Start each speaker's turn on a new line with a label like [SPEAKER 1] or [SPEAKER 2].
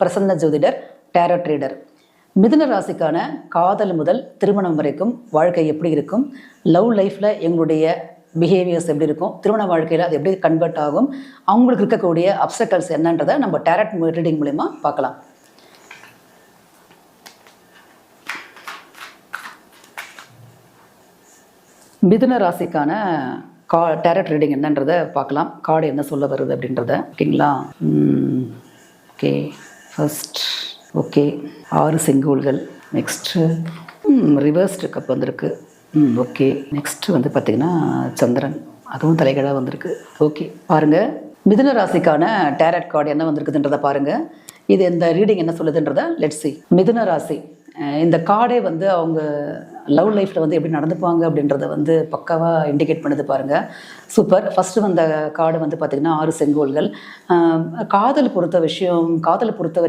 [SPEAKER 1] பிரசன்ன ஜோதிடர் tarot reader மிதுன ராசிக்கான காதல் முதல் திருமணம் வரைக்கும் வாழ்க்கை எப்படி இருக்கும்? லவ் லைஃப்பில் எங்களுடைய பிஹேவியர்ஸ் எப்படி இருக்கும்? திருமண வாழ்க்கையில் அது எப்படி கன்வெர்ட் ஆகும்? அவங்களுக்கு இருக்கக்கூடிய அப்சக்கல்ஸ் என்னன்றதை நம்ம டேரட் ரீடிங் மூலிமா பார்க்கலாம். மிதுன ராசிக்கான கா டேரட் ரீடிங் என்னன்றதை பார்க்கலாம். கார்டு என்ன சொல்ல வருது அப்படின்றத ஓகேங்களா ஓகே ஃபஸ்ட் ஓகே ஆறு செங்கோல்கள். நெக்ஸ்ட்டு ரிவர்ஸ்டு கப் வந்திருக்கு. ம் ஓகே நெக்ஸ்ட்டு வந்து பார்த்திங்கன்னா சந்திரன். அதுவும் தலைகளாக வந்திருக்கு. ஓகே பாருங்கள் மிதுன ராசிக்கான டேரட் கார்டு என்ன வந்திருக்குதுன்றதை பாருங்கள் இது இந்த ரீடிங் என்ன சொல்லுதுன்றதை லெட்ஸி சி மிதுன ராசி. இந்த கார்டே வந்து அவங்க லவ் லைஃப்பில் வந்து எப்படி நடந்துப்பாங்க அப்படின்றத வந்து பக்காவாக இண்டிகேட் பண்ணுது பாருங்கள் சூப்பர். ஃபஸ்ட்டு வந்த கார்டு வந்து பார்த்திங்கன்னா ஆறு செங்கோல்கள். காதல் பொறுத்த விஷயம் காதலை பொறுத்த வரைக்கும்